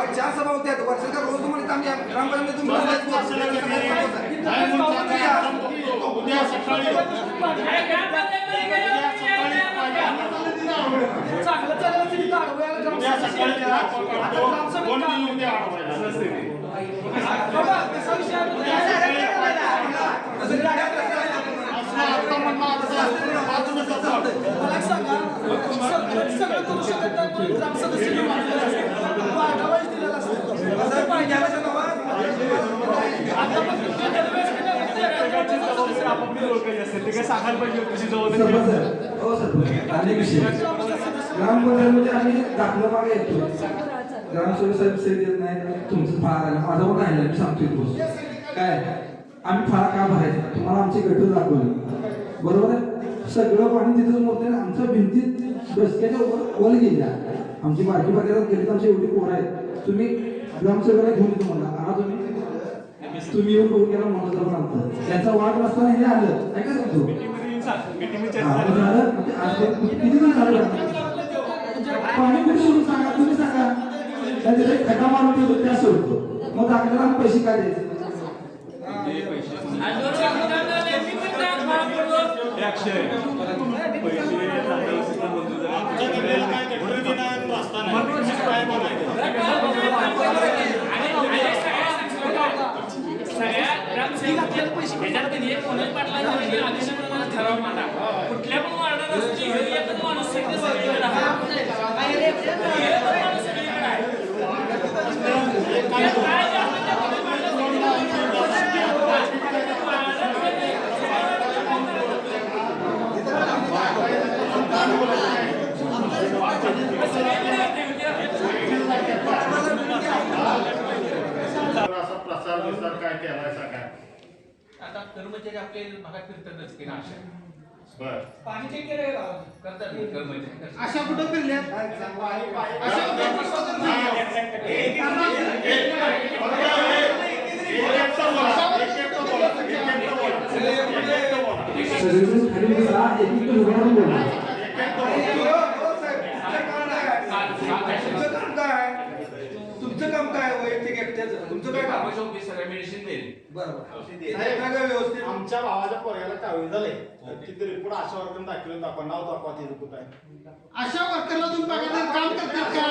चार चार सभा होत्या वर्षाच्या रोज तुम्हाला आम्ही ग्रामपंचायत तुम्ही उद्या सकाळी सगळं करू शकत नाही ग्रामपंचायतमध्ये आम्ही दाखला मागे येतो ग्रामसेवक साहेब सेल देत नाही तुमचं फार आहे माझा पण आहे मी सांगतो काय आम्ही फाळा का भरायचा तुम्हाला आमची गटर दाखवली बरोबर आहे सगळं पाणी तिथं मोठं आहे आमच्या भिंतीत रस्त्याच्या वर वल गेल्या आमची बारकी बारकी गेली तर आमची एवढी पोरं आहेत. तुम्ही ग्रामसेवकाला घेऊन येतो म्हणला तुम्ही तुम्ही येऊन बघून गेला म्हणून म्हणतो त्याचा वाट नसताना हे आलं मग झालं? म्हणजे किती झालं? पाणी कुठे सोडून सांगा तुम्ही सांगा. त्या तिथे खड्डा मारून ठेवतो त्या सोडतो. मग आम्ही पैसे काय द्यायचे सगळ्या ग्रामसेवक ह्याच्यात कधी आदेशाप्रमाणे ठराव मांडा. कुठल्या पण वार्डात असते ह्यो एकच माणूस सगळे सगळीकडे आहे. हे पण माणूस सगळीकडे आहे. हे काय जे आपण त्या कमी वार्डात असा प्रसार विस्तार काय केलाय सांगा आता कर्मचारी आपले भागात फिरतातच की नाशा बर पाणी चेक केलं का? करतात ना कर्मचारी अशा कुठं फिरल्यात अशा कुठं? सगळेजण खाली बसा, बोला. तुमचं काम काय तुमचं काम काय वैयक्तिक एकट्याचं तुमचं काय काम सगळ्या मेडिसिन देईल. बरोबर साहेब काय काय व्यवस्थित? आमच्या भावाच्या पोरग्याला कावीळ झाले तिथे रिपोर्ट आशा वर्गण दाखवून दाखवा नाव दाखवा ते रिपोर्ट आहे. अशा वर्करला तुम्ही बघायला काम करतात का?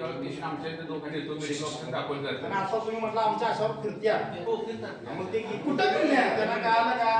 वर्कर म्हणजे जेव्हा पेशंट आमच्या इथे दोघांना येतो मेडिकल ऑफिसर दाखवलं पण जातं आता तुम्ही म्हटलं आमच्या आशावर फिरत्या हो, फिरतात. मग ते कुठं फिरल्या त्यांना कळालं का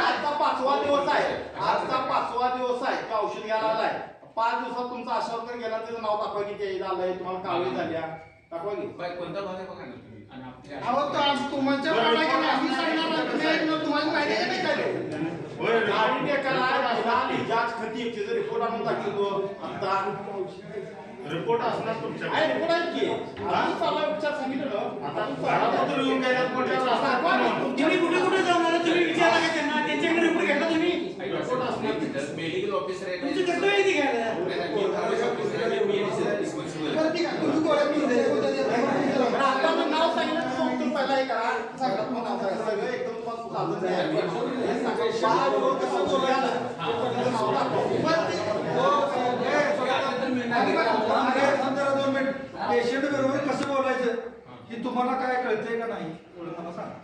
आजचा पाचवा दिवस आहे आजचा पाचवा दिवस आहे तो औषध घ्यायला आलाय पाच दिवसात तुमचा आशावर तर गेला त्याचं नाव दाखवा की ते तुम्हाला कावळी झाल्या दाखवा की बाय, कोणता भाग आहे बघा ना तुम्ही आणि आपल्या अहो तो आज तुमच्या भागात नाही, आम्ही सांगणार नाही, तुम्ही ऐकलं, तुम्हाला माहिती आहे नाही काय? ते महिला इजाज खती तिचा रिपोर्ट आणून दाखवतो आता रिपोर्ट असणार तुमच्या आहे, रिपोर्ट आहे की? आम्ही चालू उपचार सांगितलं ना. आता घरापत्र येऊन ना. असणार तुम्ही कुठे कुठे जाणार? तुम्ही विचारला का त्यांना? त्यांच्याकडे रिपोर्ट घेतला तुम्ही? रिपोर्ट असणार मेडिकल ऑफिसर आहे तुमची कर्तव्य आहे ती घ्यायला. आता नाव सांगितलं तुम्ही पहिला हे करा. सांगा, मग नाव सांगा. सगळं एकदम हे पाच दिवस कसं बोलायला? पेशंट बरोबर कसं बोलायचं? की तुम्हाला काय कळतंय का नाही? एवढं मला सांगा.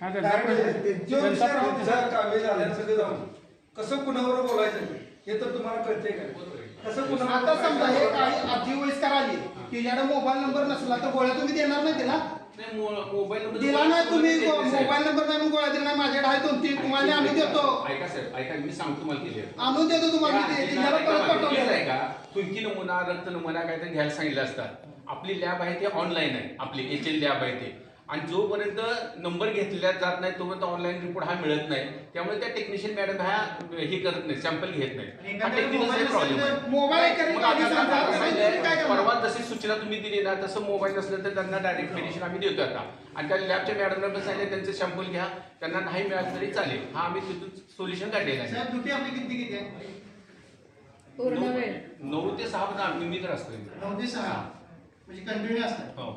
काय कळतंय? जो विषय राहून तिचा कामे झाल्या सगळं जाऊन. कसं कुणावर बोलायचं? हे तर तुम्हाला कळतंय का कसं कुणावर आता समजा हे काही अतिवयस्कर आली तिच्याकडे मोबाईल नंबर नसला तर गोळ्या तुम्ही देणार नाही तिला दिला नाही तुम्ही. मोबाईल नंबर नाही गोळ्या दिला नाही माझ्याकडे आहे दोन तीन तुम्हाला आम्ही देतो. ऐका साहेब ऐका मी सांगतो तुम्हाला क्लिअर आणून देतो तुम्हाला परत पाठवलं आहे का तुमची नमुना रक्त नमुना काहीतरी घ्यायला सांगितलं असतात आपली लॅब आहे ते ऑनलाईन आहे. आपली एच एल लॅब आहे ते. आणि जोपर्यंत नंबर घेतला जात नाही तोपर्यंत ऑनलाईन रिपोर्ट हा मिळत नाही. त्यामुळे त्या टेक्निशियन मॅडम ह्या हे करत नाही सॅम्पल घेत नाही. हा करणार? परवा जशी सूचना तुम्ही दिली ना तसं मोबाईल नसलं तर त्यांना डायरेक्ट मेडिसिन आम्ही देतो आता. आणि त्या लॅबच्या मॅडमला पण सांगितलं त्यांचं सॅम्पल घ्या. त्यांना नाही मिळालं तरी चालेल. हा आम्ही तिथून सोल्युशन काढलेलं आहे. साहेब ड्युटी आपली किती किती आहे? पूर्ण वेळ. नऊ- ते सहा पर्यंत आम्ही मी तर असतो नऊ ते सहा. म्हणजे कंटिन्यू असतात. हो.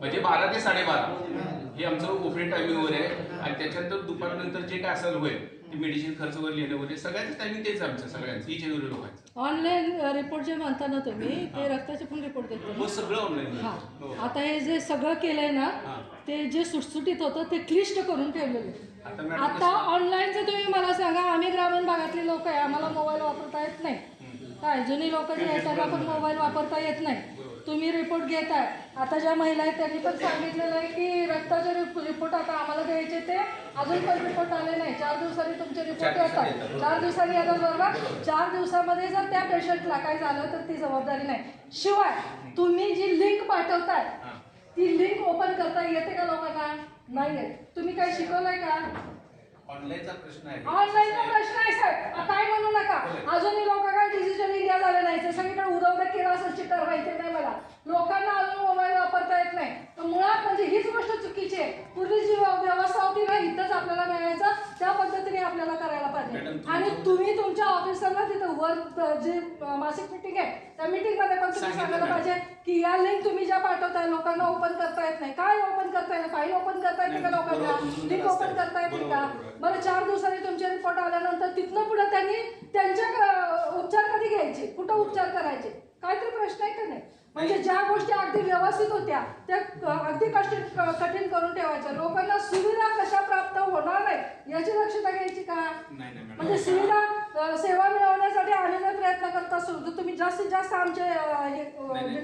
म्हणजे बारा ते साडेबारा. हे आमचं ओपनिंग टायमिंग वगैरे आहे. आणि त्याच्यानंतर दुपारनंतर जे काय असेल होईल ते मेडिसिन खर्च वगैरे लिहिणं वगैरे सगळ्यांचं टायमिंग तेच आहे आमचं सगळ्यांचं इच एव्हरी लोकांचं. ऑनलाईन रिपोर्ट जे म्हणता ना तुम्ही ते रक्ताचे पण रिपोर्ट देतो मग सगळं ऑनलाईन हा. आता हे जे सगळं केलंय ना हा. ते जे सुटसुटीत होतं ते क्लिष्ट करून ठेवलेलं आता आहे. मॅडम आता कसं- ऑनलाईनचं तुम्ही मला सांगा आम्ही ग्रामीण भागातली लोक आहे आम्हाला मोबाईल वापरता येत नाही. काय जुनी लोक जे आहेत त्यांना पण मोबाईल वापरता येत नाही. तुम्ही रिपोर्ट घेताय. आता ज्या महिला आहेत त्यांनी पण सांगितलेलं आहे की रक्ताचे रिपोर्ट आता आम्हाला द्यायचे ते. अजून पण रिपोर्ट आले नाही. चार दिवसांनी तुमचे रिपोर्ट येतात. चार दिवसांनी येतात बरोबर? चार दिवसामध्ये जर त्या पेशंटला काय झालं तर ती जबाबदारी नाही. शिवाय तुम्ही जी लिंक पाठवताय. ती लिंक ओपन करता येते का लोकांना? नाही येत तुम्ही काय शिकवलंय का? ऑनलाईनचा प्रश्न आहे. ऑनलाईनचा प्रश्न आहे साहेब. काय म्हणू नका? अजूनही लोक काय डिजिटल इंडिया झाले नाही. ते सगळीकडे उदवदा केला असेल चित्र माहिती नाही मला. लोकांना अजून मोबाईल वापरता येत नाही. तर मुळात म्हणजे हीच गोष्ट चुकीची आहे. पूर्वी जी व्यव- व्यवस्था होती ना इथंच आपल्याला मिळायचं. त्या पद्धतीने आपल्याला करायला पाहिजे आणि तुम्ही तुमच्या ऑफिसरला तिथं वर जी मासिक मिटिंग आहे त्या मीटिंगमध्ये पण तुम्ही सांगायला. पाहिजे की या लिंक तुम्ही ज्या पाठवताय लोकांना ओपन करता येत नाही काय ओपन करता येत फाईल ओपन करता येते का लोकांना लिंक ओपन. करता येते का. बरं चार दिवसांनी तुमचे रिपोर्ट आल्यानंतर तिथनं पुढे त्यांनी त्यांच्या उपचार कधी घ्यायचे कुठं उपचार करायचे काहीतरी प्रश्न आहे का नाही? म्हणजे ज्या गोष्टी अगदी व्यवस्थित होत्या त्या अगदी कष्ट कठीण करून ठेवायच्या. लोकांना सुविधा कशा प्राप्त होणार नाही याची दक्षता घ्यायची का? म्हणजे सुविधा सेवा मिळवण्यासाठी आम्ही जर प्रयत्न करत तर तुम्ही जास्तीत जास्त आमचे हे, नाही,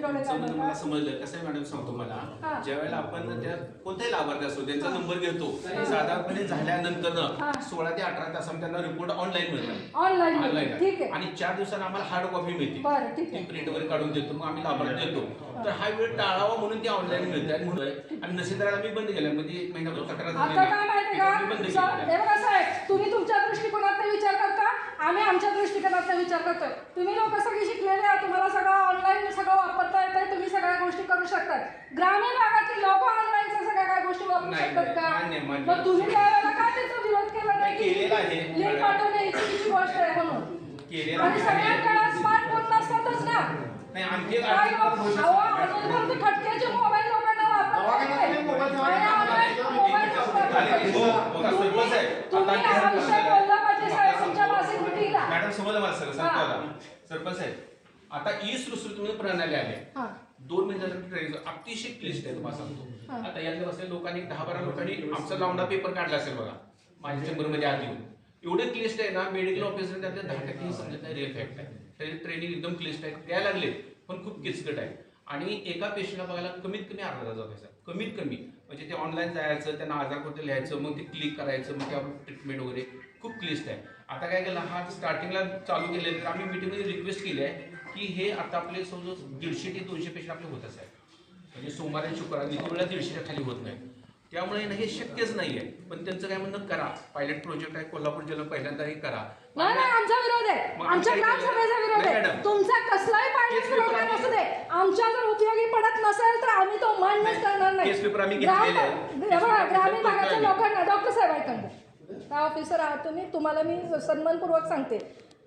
तुमचं म्हणणं मला का? समजलं. कसं आहे मॅडम सांगतो हा. मला ज्यावेळेला आपण त्या कोणत्याही लाभार्थी असो त्यांचा नंबर घेतो साधारणपणे झाल्यानंतर. सोळा ते अठरा तासामध्ये त्यांना रिपोर्ट ऑनलाईन मिळतात. ऑनलाईन ऑनलाईन ठीक आहे. आणि चार दिवसांना आम्हाला हार्ड कॉपी मिळते. बरं ठीक ती आहे. प्रिंट वगैरे काढून देतो मग आम्ही लाभार्थी देतो. तर हा वेळ टाळावा म्हणून ते ऑनलाईन मिळते. आणि म्हणून आणि नसेल आम्ही बंद केलं. म्हणजे एक महिनाभर तक्रार झाली आता काय माहिती नाही. आम्ही बंद का सा- केलं. हे बघा साहेब तुम्ही तुमच्या दृष्टिकोनात विचार आम्ही आमच्या दृष्टिकोनात विचार करतोय तुम्ही लोक सगळी शिकलेले आहात तुम्हाला सगळं ऑनलाईन सगळं वापरता येतंय तुम्ही सगळ्या गोष्टी करू शकता ग्रामीण भागातील लोक ऑनलाईनच्या सगळ्या काय गोष्टी वापरू नाही, शकतात का मान्य, मान्य. मग तुम्ही त्यावेळेला काय त्याचा विरोध केला नाही नाही, केलेला आहे. लिंक पाठवणे ही चुकीची गोष्ट आहे म्हणून केलेला आणि. सगळ्यांकडे स्मार्टफोन नसतातच ना नाही काय हो? खटक्याचे मोबाईल लोकांना वापरता येत दवाखान्यात नाही. मोबाईल ठेवा. आणि ऑनलाईन मोबाईल येत. तुम्ही हा विषय बोलला पाहिजे साहेब तुमच्या मासिक मिटिंगला मॅडम समजलं मला सर हा. सांगतो सरपंच साहेब आता ई सुश्रुत प्रणाली आहे. हा. दोन मिनिटांसाठी ट्रेनिंग अतिशय क्लिष्ट आहे तुम्हाला हा. सांगतो आता यातल्या बसल्या लोकांनी दहा बारा लोकांनी आमचा लावणा पेपर काढला असेल बघा माझ्या चेंबरमध्ये आधी. येऊन एवढे क्लिष्ट आहे ना मेडिकल ऑफिसर त्यातले दहा टक्के समजत नाही रिअल फॅक्ट आहे. त्याची ट्रेनिंग एकदम क्लिष्ट आहे द्यायला लागले पण खूप किचकट आहे. आणि एका पेशंटला बघायला कमीत कमी अर्धा तास जातो कमीत कमी. म्हणजे ते ऑनलाईन जायचं त्यांना आजार कोणतं लिहायचं मग ते क्लिक करायचं मग त्यावर ट्रीटमेंट वगैरे खूप क्लिष्ट आहे. आता काय केलं हा स्टार्टिंगला चालू केले तर आम्ही मीटिंगमध्ये रिक्वेस्ट केली आहे की हे आता आपले समजा दीडशे ते दोनशे पेशंट आपले होतच आहे म्हणजे सोमवार आणि शुक्रवार इतर वेळा दीडशेच्या खाली होत नाही. त्यामुळे ना हे शक्यच नाही आहे पण त्यांचं काय म्हणणं करा. पायलट प्रोजेक्ट आहे कोल्हापूर जिल्हा पहिल्यांदा हे करा. नाही आमचा विरोध आहे. आमच्या ग्रामसभेचा? विरोध आहे. तुमचा कसलाही प्रोग्राम असू दे आमच्या जर उपयोगी पडत नसेल तर आम्ही तो मान्यच करणार नाही केस पेपर आम्ही ग्राम-. हे ग्रामीण भागाच्या. लोकांना डॉक्टर साहेब ऐकंड त्या ऑफिसर आहात तुम्ही तुम्हाला मी सन्मानपूर्वक सांगते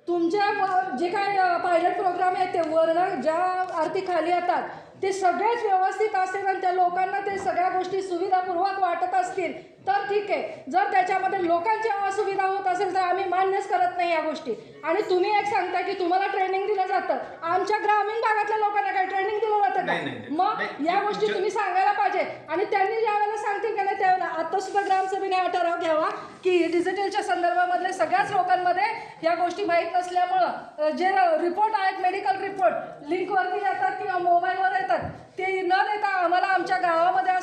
तुमच्या व- जे काय पायलट प्रोग्राम आहे ते वर्ण ज्या अर्थी खाली येतात ते सगळेच व्यवस्थित असेल आणि त्या लोकांना ते सगळ्या गोष्टी सुविधापूर्वक वाटत असतील तर ठीक आहे. जर त्याच्यामध्ये लोकांची असुविधा होत असेल तर आम्ही मान्यच करत नाही या गोष्टी. आणि तुम्ही एक सांगता की तुम्हाला ट्रेनिंग दिलं जातं. आमच्या ग्रामीण भागातल्या लोकांना काय ट्रेनिंग दिलं जातं का. मग या गोष्टी तुम्ही सांगायला पाहिजे. आणि त्यांनी ज्या वेळेला सांगतील का नाही त्यावेळेला आता सुद्धा ग्रामसभेने हा ठराव घ्यावा की डिजिटलच्या संदर्भामधले सगळ्याच लोकांमध्ये या गोष्टी माहीत नसल्यामुळं जे रिपोर्ट आहेत मेडिकल रिपोर्ट लिंकवरती येतात किंवा मोबाईलवर येतात ते न देता आम्हाला आमच्या गावामध्ये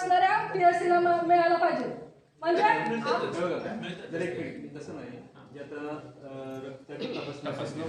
असणाऱ्या पी एस सीला मिळायला पाहिजे. म्हणजे? तपासणी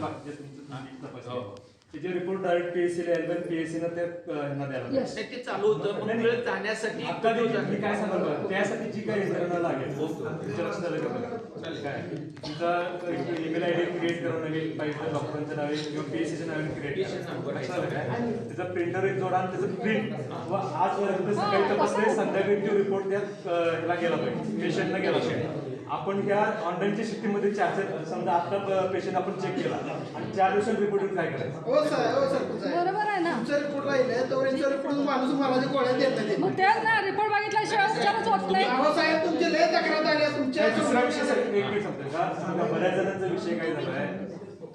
तिचे रिपोर्ट डायरेक्ट पीएससी ला यायला पीएससी न ते द्यायला. नाही, ते चालू होतं पण वेळ जाण्यासाठी आता मी काय सांगाल बघा, त्यासाठी जी काही यंत्रणा लागेल तुमच्या लक्षात आलं का बघा? काय? तुमचा ईमेल आय डी क्रिएट करून नवीन पाहिजे डॉक्टरांच्या नावे किंवा पीएससीच्या नावे क्रिएट त्याचा प्रिंटर एक जोडा आणि त्याचं प्रिंट आजपर्यंत सकाळी तपासले संध्याकाळी तो रिपोर्ट त्या अं, ह्याला गेला पाहिजे. पेशंटला गेला पाहिजे. आपण ह्या ऑनलाईनच्या शिफ्टीमध्ये चार चार समजा आता पेशंट आपण चेक केला. आणि चार दिवसात रिपोर्ट काय करायचं? हो साहेब हो सर साहेब बरोबर आहे ना. तुमचा रिपोर्ट राहिले यांचा रिपोर्ट माणूस महाराज गोळ्या देत नाही. मग तेच ना रिपोर्ट बघितल्याशिवाय उपचारच होत नाही. अहो साहेब तुमचे लय तक्रार आल्या तुमच्या दुसरा विषय सर एक मिनिट सांगतो का? सांगा, बऱ्याच जणांचा विषय काय झालाय?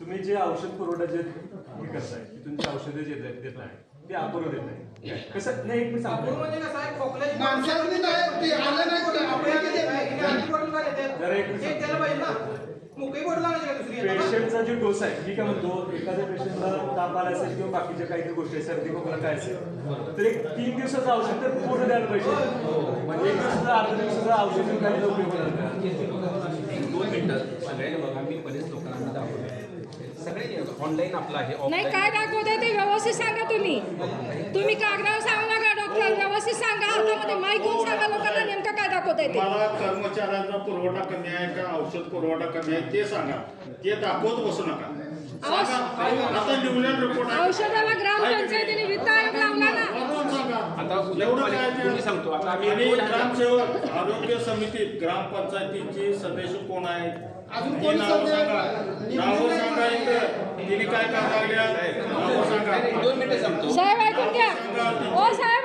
तुम्ही जे औषध पुरवठा जे हे करताय तुमची औषधे जे देत आहे ते अपुरं देत आहे कसं नाही एक मिनिट सांगतो. माणसाला नाही ते आलं नाही. पेशंटचा जो डोस आहे मी काय म्हणतो एखाद्या पेशंटला ताप आला असेल किंवा बाकीच्या काहीतरी गोष्टी आहे, सर्दी खोकला काय असेल तर एक तीन दिवसाचं औषध तर पूर्ण द्यायला पाहिजे. म्हणजे एक दिवसाचं अर्धा दिवसाचं औषध देऊन काही उपयोग होणार नाही. एक दोन मिनिटं. सगळ्यांनी बघा मी बरेच लोकांना दाखवलं सगळ्यांनी ऑनलाईन आपलं आहे नाही offline काय दाखवताय ते व्यवस्थित सांगा तुम्ही. तुम्ही कागदावर सांगू नका डॉक्टर व्यवस्थित सांगा हातामध्ये माईक घेऊन सांगा लोकांना नेमकं काय दाखवताय ते मला कर्मचाऱ्यांचा पुरवठा कमी आहे का औषध पुरवठा कमी आहे ते सांगा. ते दाखवत बसू नका. सांगा. आता लिहून रिपोर्ट आहे. औषधाला ग्रामपंचायतीने वित्त आयोग लावला ना. वाचून सांगा. आता उद्या एवढं तुम्हाला- काय ते- तुम्ही सांगतो. आता आम्ही आणि report आहे. ग्रामसेवक आरोग्य समितीत ग्रामपंचायतीचे सदस्य कोण आहेत अजून कोणी नावं सदस्य- सांगा. नावं सांगा तिने काय काम लागल्या नावं सांगा. दोन मिनिटं सांगतो. साहेब ऐकून घ्या. साहेब